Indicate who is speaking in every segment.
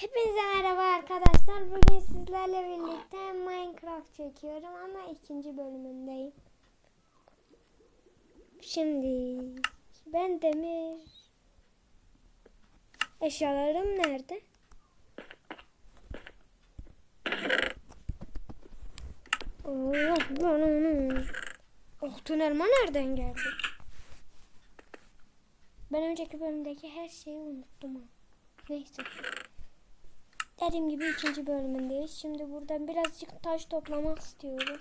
Speaker 1: Hepinize merhaba arkadaşlar. Bugün sizlerle birlikte Minecraft çekiyorum ama ikinci bölümündeyim. Şimdi ben demir eşyalarım nerede? Allah ben onu. Oh tünelma nereden geldi? Ben önceki bölümdeki her şeyi unuttum. Neyse. Dediğim gibi ikinci bölümündeyiz. Şimdi buradan birazcık taş toplamak istiyorum.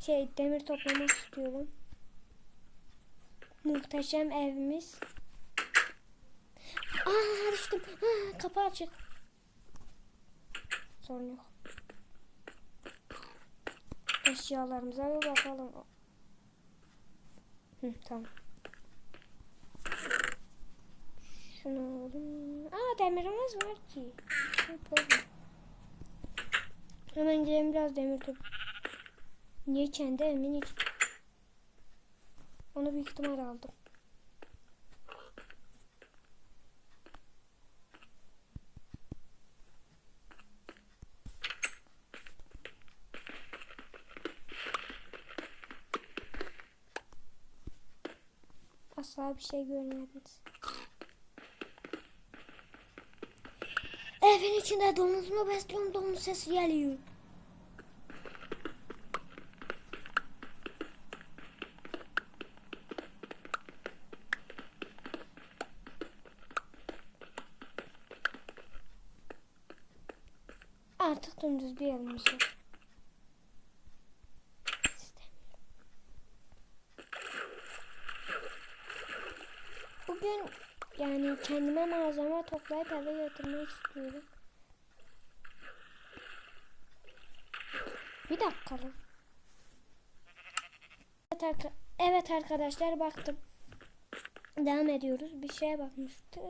Speaker 1: Şey demir toplamak istiyorum. Muhteşem evimiz. Aa düştüm. Aa, kapı açık. Sorun yok. Eşyalarımıza bir bakalım. Hı, tamam. Şunu alalım. Aa demirimiz var ki. Yapalım. Hemen gidelim biraz demir top. Niye kendi evimin iç- Onu büyük ihtimal aldım. Asla bir şey görmediniz. Definitivinde besta um besliyorum, se sesi geliyor. Kendime malzeme toplayıp eve götürmek istiyorum. Bir dakika lan. Evet, arka- evet arkadaşlar baktım. Devam ediyoruz. Bir şeye bakmıştı.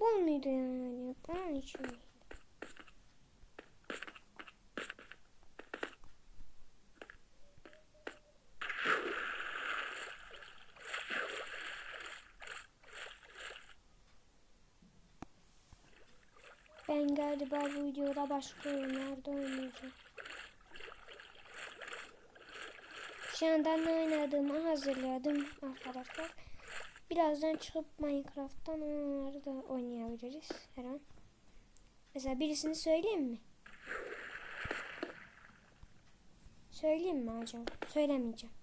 Speaker 1: Bu muydu yani? Bunun için miydi? Ben galiba bu videoda başka oyunlarda oynayacağım. Şu anda ne oynadığımı hazırladım arkadaşlar. Birazdan çıkıp Minecraft'tan onları da oynayabiliriz her an. Mesela birisini söyleyeyim mi? Söyleyeyim mi acaba? Söylemeyeceğim.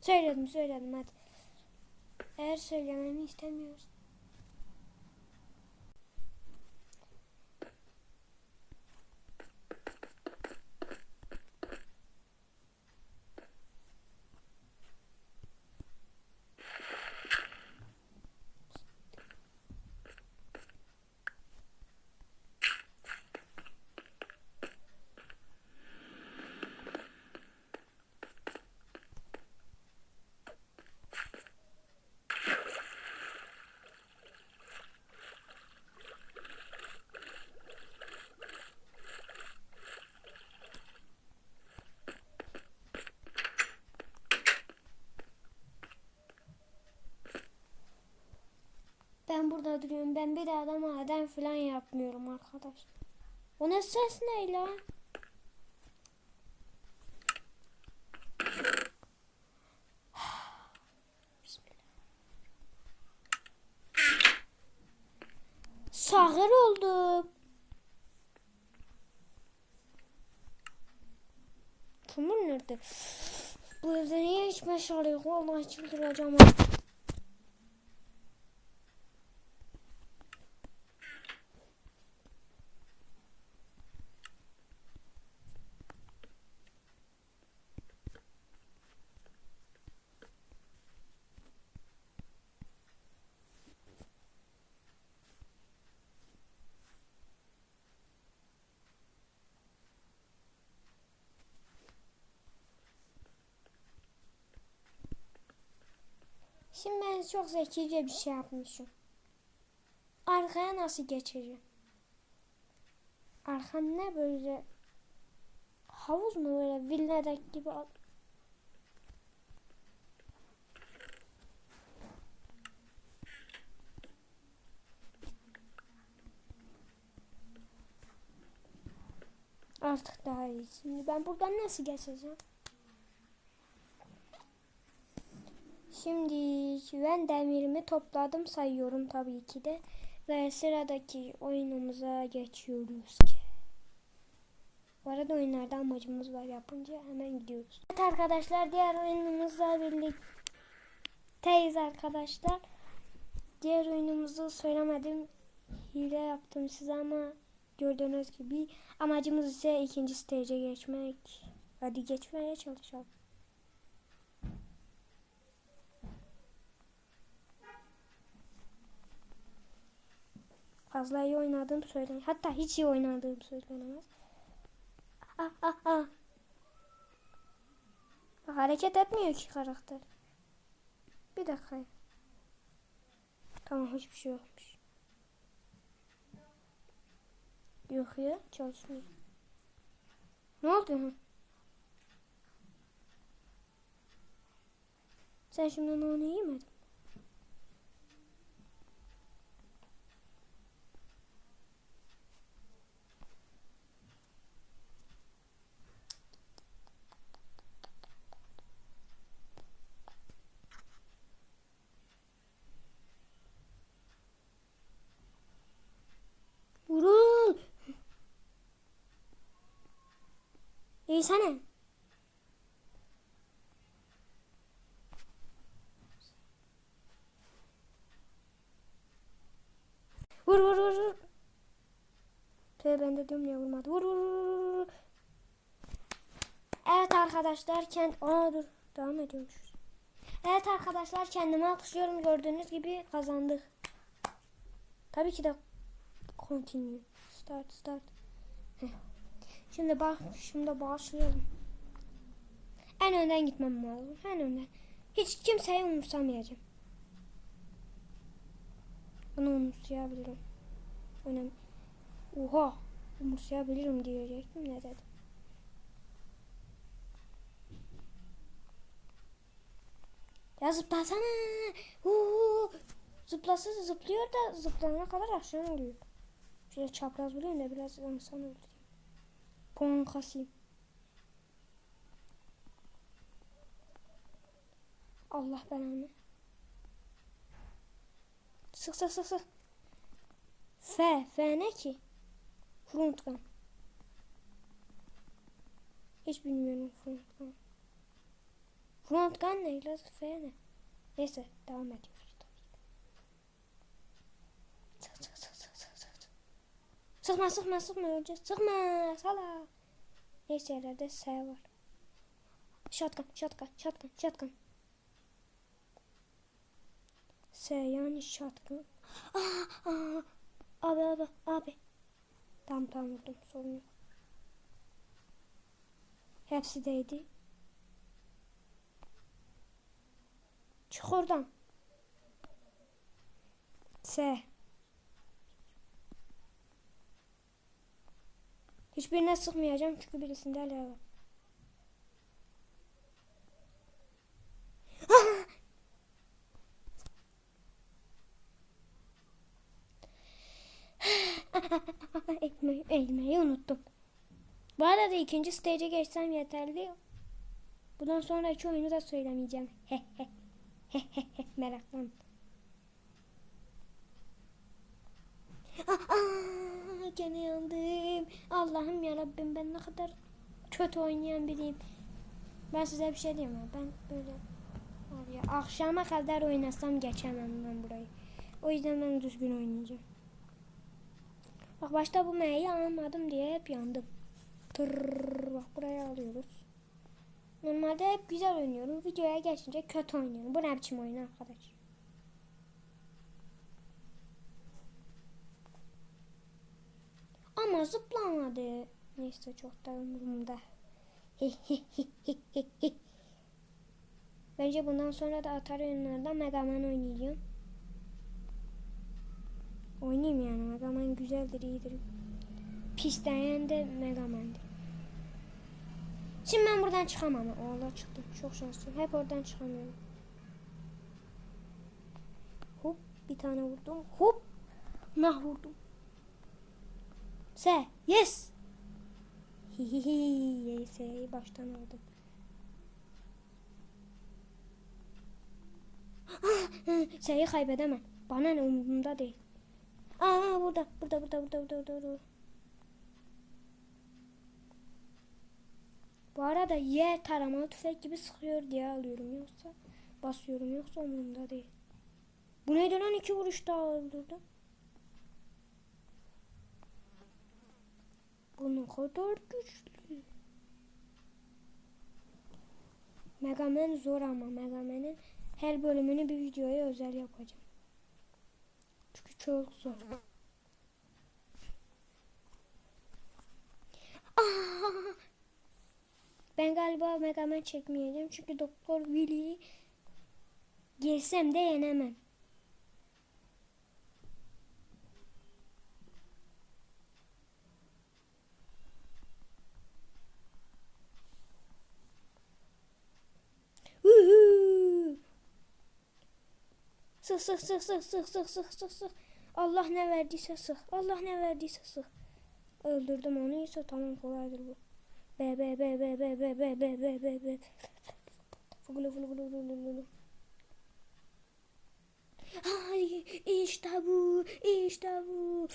Speaker 1: Söyledim söyledim hadi. Eğer söylememi istemiyorsun. Ben burada duruyorum. Ben bir daha da maden falan yapmıyorum arkadaş. O ne ses ne lan? Sağır oldum. Kömür nerede? Bu evde niye hiç meşale yok? Vallahi çıldıracağım. artık. Şimdi ben çok zekice bir şey yapmışım. Arkaya nasıl geçeceğim? Arka ne böyle havuz mu böyle villadaki gibi Artık daha iyi. Şimdi ben buradan nasıl geçeceğim? Şimdi ben demirimi topladım sayıyorum tabii ki de. Ve sıradaki oyunumuza geçiyoruz ki. Bu arada oyunlarda amacımız var yapınca hemen gidiyoruz. Evet arkadaşlar diğer oyunumuzla birlikteyiz arkadaşlar. Diğer oyunumuzu söylemedim. Hile yaptım size ama gördüğünüz gibi amacımız ise ikinci stage'e geçmek. Hadi geçmeye çalışalım. Fazla iyi oynadığım söylenir. Hatta hiç iyi oynadığım söylenemez. Ah ah ah. Hareket etmiyor ki karakter. Bir dakika. Tamam hiçbir şey yokmuş. Yok ya çalışmıyor. Ne oldu? Sen şimdi onu yemedin. Sana. Vur vur vur. Tüh ben de diyorum ya vurmadı. Vur vur vur. Evet arkadaşlar kend... Aa dur devam ediyormuşuz. Evet arkadaşlar kendimi alkışlıyorum gördüğünüz gibi kazandık. Tabii ki de continue. Start start. Heh. Şimdi bak şimdi başlayalım. En önden gitmem lazım. En önden. Hiç kimseyi umursamayacağım. Bunu umursayabilirim. Önemli. Oha. Umursayabilirim diyecektim ne dedim. Ya zıplasana. Huu. Zıplasa zıplıyor da zıplayana kadar aşağı oluyor. Şöyle çapraz bulayım da biraz insan öldüreyim. Puan kasayım. Allah belanı. Sık sık sık sık. F. F ne ki? Front gun. Hiç bilmiyorum front gun. Front gun ne? F ne? Neyse devam ediyoruz. Sık sık sık sık sık sık. Sıkma sıkma sıkma öleceğiz. Sıkma sala. Neyse yerlerde S var. Shotgun shotgun shotgun shotgun. S yani shotgun. Aa, aa. Abi abi abi. Tamam tamam vurdum sorun yok. Hepsi değdi. Çık oradan. S. Hiçbirine sıkmayacağım çünkü birisinde alev var. Ah! Ekmeği, eğmeyi unuttum. Bu arada ikinci stage'e geçsem yeterli. Bundan sonraki oyunu da söylemeyeceğim. Meraklan. Aa, gene yandım. Allah'ım ya Rabbim ben ne kadar kötü oynayan biriyim. Ben size bir şey diyeyim mi? Ben böyle var ya akşama kadar oynasam geçemem ben burayı. O yüzden ben düzgün oynayacağım. Bak başta bu M'yi almadım diye hep yandım. Tırrrr, bak buraya alıyoruz. Normalde hep güzel oynuyorum. Videoya geçince kötü oynuyorum. Bu ne biçim oyun arkadaş? Ama zıplamadı. Neyse çok da umurumda. ben önce bundan sonra da Atari oyunlardan Mega Man oynayacağım. Oynayayım yani. Mega Man güzeldir, iyidir. Pisleyen de Mega Man'dir. Şimdi ben buradan çıkamam. Allah çıktım. Çok şanslıyım. Hep oradan çıkamıyorum. Hop bir tane vurdum. Hop. Nah vurdum. Se. Yes. Hihihi. Yes. Baştan aldım. Seyi kaybedemem. Bana ne umurumda değil. Aa burada. Burada burada burada burada burada. burada. Bu arada Y taramalı tüfek gibi sıkıyor diye alıyorum yoksa basıyorum yoksa umurumda değil. Bu neydi lan iki vuruş daha öldürdü. Bu ne kadar güçlü. Mega Man zor ama Mega Man'in her bölümünü bir videoya özel yapacağım. Çünkü çok zor. Ben galiba Mega Man çekmeyeceğim çünkü Doktor Willy'yi gelsem de yenemem. Sık sık sık sık sık sık sık sık sık. Allah ne verdiyse sık. Allah ne verdiyse sık. Öldürdüm onu ise tamam kolaydır bu. Be be be be be be be be be be be. Fugulu fugulu fugulu fugulu. İşte bu işte bu.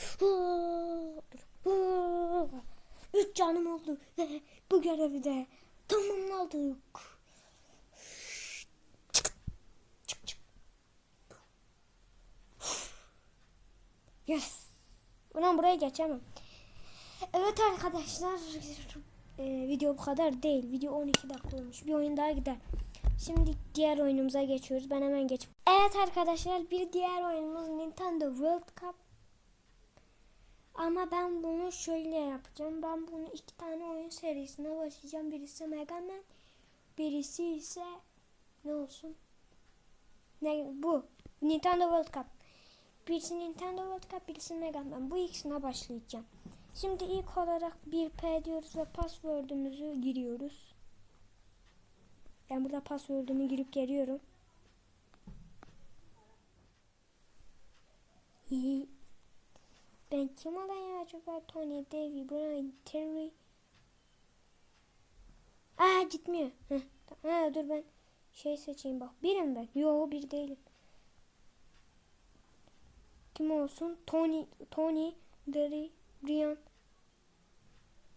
Speaker 1: Üç canım oldu ve bu görevi de tamamladık. Çık çık. Yes. Ulan buraya geçemem. Evet arkadaşlar e, video bu kadar değil. Video 12 dakika olmuş. Bir oyun daha gider. Şimdi diğer oyunumuza geçiyoruz. Ben hemen geç. Evet arkadaşlar bir diğer oyunumuz Nintendo World Cup. Ama ben bunu şöyle yapacağım. Ben bunu iki tane oyun serisine başlayacağım. Birisi Mega Man. Birisi ise ne olsun? Ne bu? Nintendo World Cup. Birisi Nintendo World Cup, birisi Mega Man. Bu ikisine başlayacağım. Şimdi ilk olarak 1P diyoruz ve password'ümüzü giriyoruz. Ben burada password'ümü girip geliyorum. Ben kim olayım acaba? Tony, Davy, Brian, Terry. Aa gitmiyor. Heh. Ha, dur ben şey seçeyim bak. Birim ben. Yo bir değilim. Kim olsun? Tony, Tony, Derry, Brian.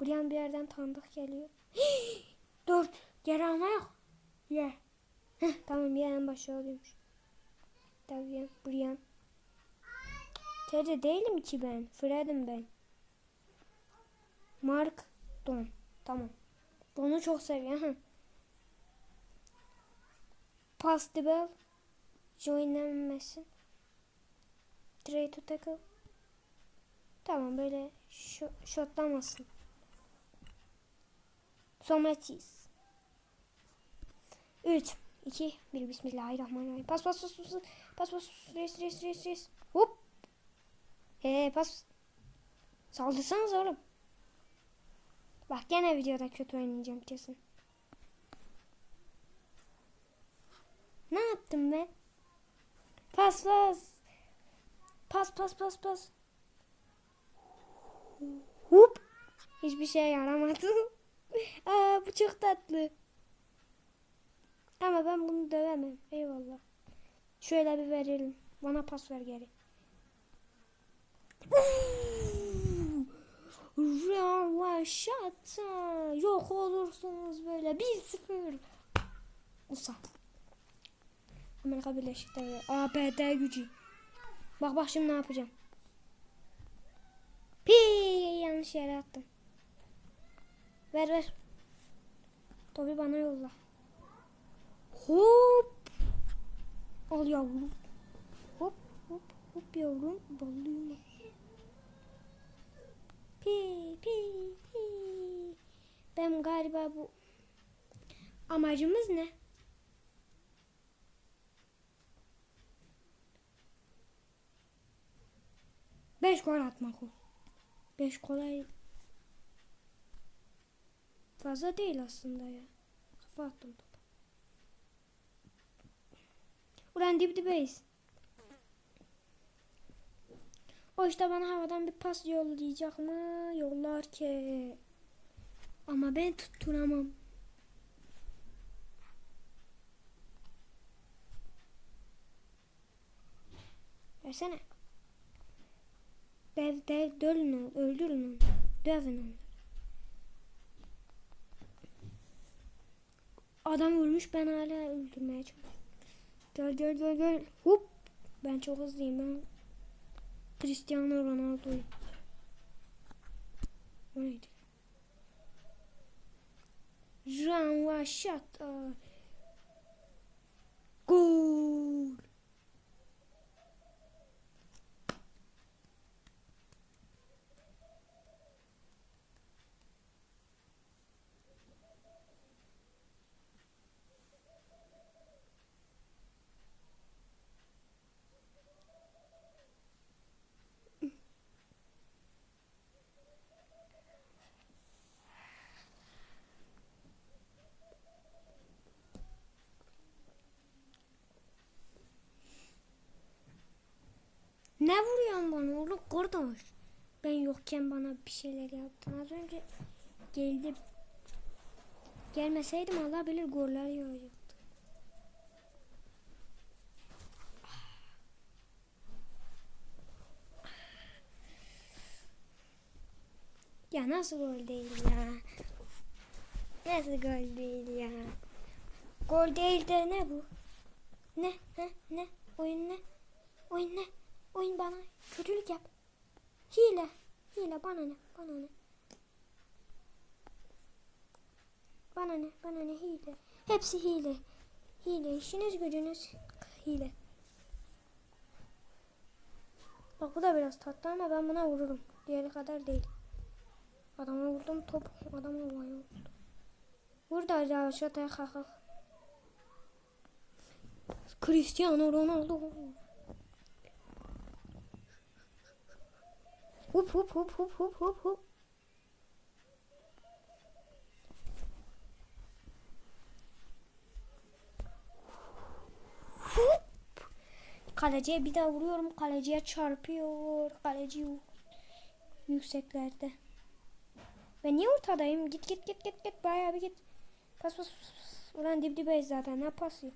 Speaker 1: Brian bir yerden tanıdık geliyor. Dört. Geri alma yok. Ye. Heh, tamam ya en başa oluyormuş. Tabii Brian. Terry değilim ki ben. Fred'im ben. Mark Don. Tamam. Onu çok seviyorum. Pass the Joinlenmesin. Try to tackle. Tamam böyle şotlamasın. Somatis. 3 2 1 Bismillahirrahmanirrahim. Pas pas pas pas pas pas res res res res. Hop. He pas. Saldırsanız oğlum. Bak gene videoda kötü oynayacağım kesin. Ne yaptım ben? Pas pas. Pas pas pas pas. Hup. Hiçbir şey yaramadı. Aa bu çok tatlı. Ama ben bunu dövemem. Eyvallah. Şöyle bir verelim. Bana pas ver geri. Ravaşata. Yok olursunuz böyle. 1-0. Usa. Amerika Birleşik Devletleri. ABD gücü. Bak bak şimdi ne yapacağım. Pi yanlış yere attım. Ver ver. Tobi bana yolla. Hop. Al yavrum. Hop hop hop yavrum. Ballıyım. Pi pi pi. Ben galiba bu amacımız ne? 5 gol atmak o. 5 kolay fazla değil aslında ya. Kafa attım topa. Ulan dip dibeyiz. O işte bana havadan bir pas yollayacak mı? Yollar ki. Ama ben tutturamam. Versene. Dev dev dölün onu, öldürün onu. Dövün onu. Adam ölmüş ben hala öldürmeye çalışıyorum. Gel gel gel gel. Hop. Ben çok hızlıyım ben. Cristiano Ronaldo'yum. O neydi? Jean Vachat. Gol. Ne vuruyorsun bana oğlum kardeş? Ben yokken bana bir şeyler yaptın. Az önce geldim. Gelmeseydim Allah bilir goller yağacaktı. Ya nasıl gol değil ya? Nasıl gol değil ya? Gol değil de ne bu? Ne? Ne? Ne? Oyun ne? Oyun ne? Oyun bana kötülük yap. Hile. Hile bana ne? Bana ne? Bana ne? Bana ne? Hile. Hepsi hile. Hile. İşiniz gücünüz hile. Bak bu da biraz tatlı ama ben buna vururum. Diğeri kadar değil. Adama vurdum top. Adama vurdum. Vur da aşağıya kalk kalk. Cristiano Ronaldo. Hup hup hup hup hup hup hup. Hup. Kaleciye bir daha vuruyorum. Kaleciye çarpıyor. Kaleci yükseklerde. Ben niye ortadayım? Git git git git git. Bayağı bir git. Pas pas. pas. Ulan dip dibeyiz zaten. Ne pası?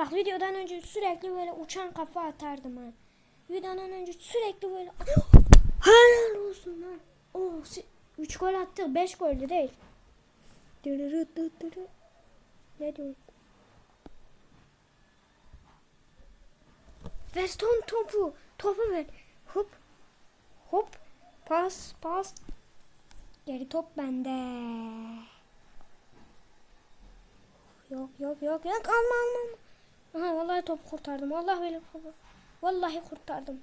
Speaker 1: Bak videodan önce sürekli böyle uçan kafa atardım ha. Videodan önce sürekli böyle helal olsun lan. Oh, 3 gol attık 5 goldü değil. Ne diyorsun? Ver son topu. Topu ver. Hop. Hop. Pas pas. Geri top bende. Yok yok yok yok alma alma. alma. Aha vallahi top kurtardım. Allah bilir. Vallahi kurtardım.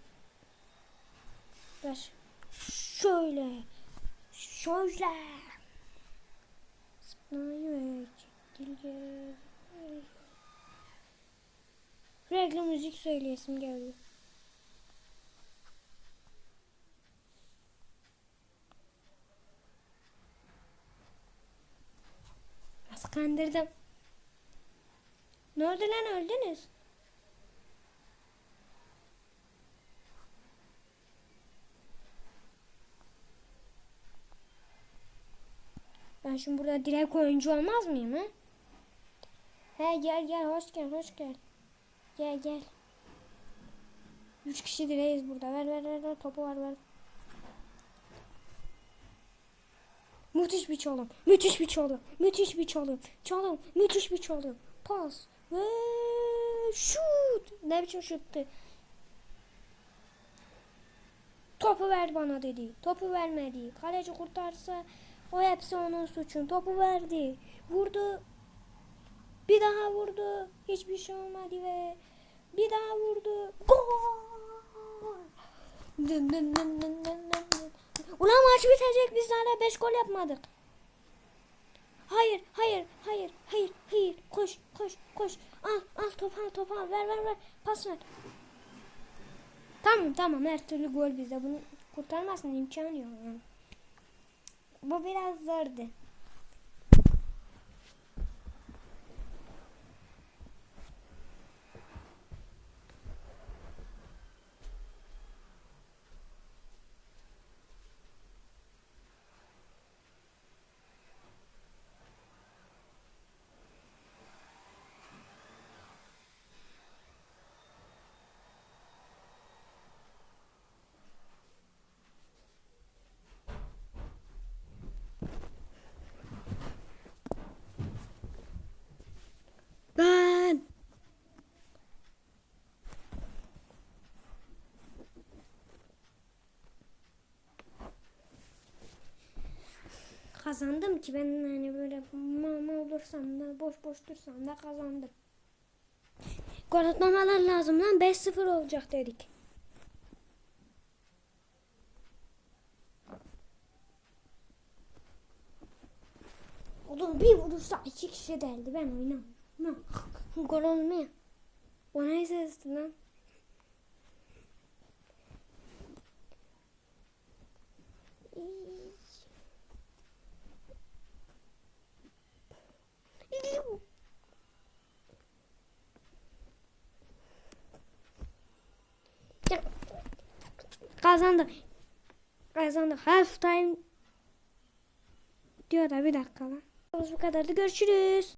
Speaker 1: Ver. Şöyle. Şöyle. Zıplayı. Regli müzik söyleyesim geldi. Nasıl kandırdım? Ne oldu lan öldünüz? Ben şimdi burada direkt oyuncu olmaz mıyım ha? He gel gel hoş gel hoş gel. Gel gel. Üç kişi direğiz burada. Ver ver ver, topu var ver. Müthiş bir çalım. Müthiş bir çalım. Müthiş bir çalım. Çalım. Müthiş bir çalım. Pas. Ve şut. Ne biçim şuttu? Topu ver bana dedi. Topu vermedi. Kaleci kurtarsa o hepsi onun suçun. Topu verdi. Vurdu. Bir daha vurdu. Hiçbir şey olmadı ve bir daha vurdu. Gol. Ulan maç bitecek biz hala 5 gol yapmadık. Hayır, hayır, hayır, hayır, hayır. Koş, koş, koş. Al, al top al, top al. Ver, ver, ver. Pas ver. Tamam tamam her türlü gol bizde. Bunu kurtarmasın imkanı yok. Bu biraz zordu. Ben kazandım ki ben hani böyle mama olursam da boş boş dursam da kazandım. Gol atmamalar lazım lan 5-0 olacak dedik. Oğlum bir vurursa iki kişi deldi ben oynamam. Gol olmuyor. O ne sesti lan? Kazandık. Kazandık. Half time diyor da bir dakika lan. Bu kadardı. Görüşürüz.